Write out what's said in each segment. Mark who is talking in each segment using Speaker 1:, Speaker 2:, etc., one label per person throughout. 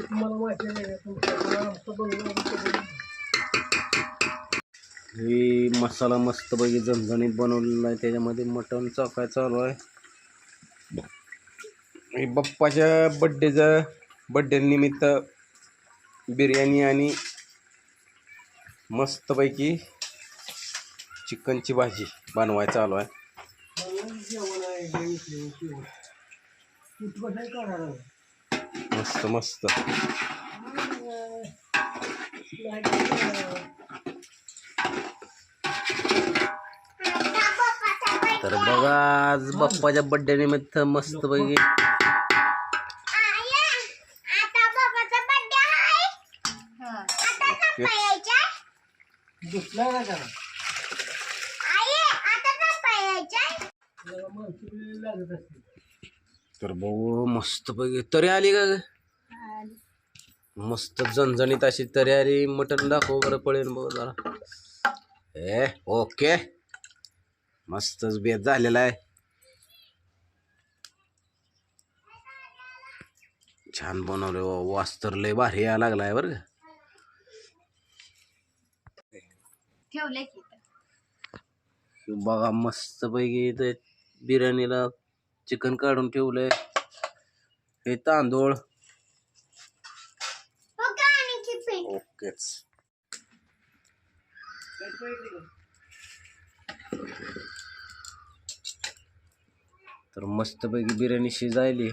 Speaker 1: तुम्हाला माहिती नाही
Speaker 2: हे मसाला मस्तपैकी झणझणीत बनवलेला आहे. त्याच्यामध्ये मटण चाकाय चालू आहे. हे बाप्पाच्या बड्डेचा बड्डे निमित्त बिर्याणी आणि मस्तपैकी चिकनची भाजी बनवाय चालू आहे. मस्त मस्त. तर बघा आज बाप्पाच्या बड्डे निमित्त मस्तपैकी
Speaker 1: दुसऱ्या लागत असते
Speaker 2: तर भाऊ मस्तपैकी तरी आली का ग? मस्त झणझणीत अशी तरी आली. मटण दाखव बरं पळेल भाऊ जरा. ए ओके. मस्तच बेत झालेला आहे. छान बनवले वास तर लय भारी यायला लागलाय बरं का.
Speaker 3: ठेवलंय की
Speaker 2: बघा मस्तपैकी इथे बिर्याणीला चिकन काढून ठेवलंय. हे तांदूळ. ओकेच. तर मस्तपैकी बिर्याणी शिजायली.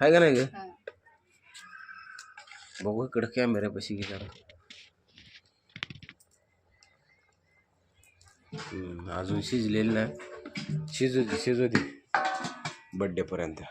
Speaker 2: आहे का नाही ग?
Speaker 3: हा.
Speaker 2: बघू इकडं कॅमेऱ्यापाशी घे अजून शिजलेली नाही. शिजू दे शिजू दे. बड्डेपर्यंत.